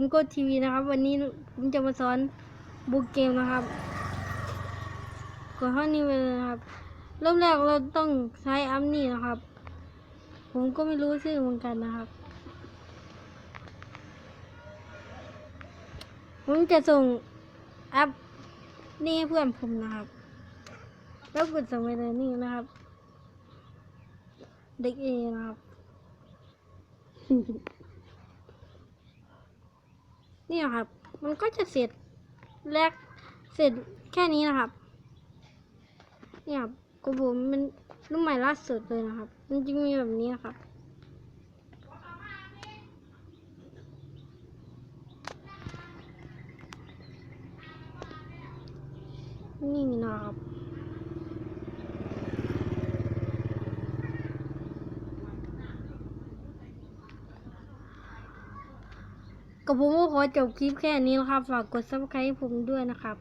ผมก็ทีวีนะครับ วันนี้ผมจะมาสอนบุกเกมนะครับกดห้องนี้ไปเลยนะครับ เริ่มแรกเราต้องใช้อัพนี่นะครับ ผมก็ไม่รู้ชื่อเหมือนกันนะครับ ผมจะส่งแอปนี่ให้เพื่อนผมนะครับ แล้วกดส่งไปเลยนี่นะครับ เด็กเอนะครับ นี่นะครับ มันก็จะเสร็จแรกเสร็จแค่นี้นะครับนี่ครับกูบูมันรุ่นใหม่ล่าสุดเลยนะครับ มันจะมีแบบนี้นะครับนี่นะครับ กับผมก็ขอจบคลิปแค่นี้นะครับ ฝากกด subscribe ให้ผมด้วยนะครับ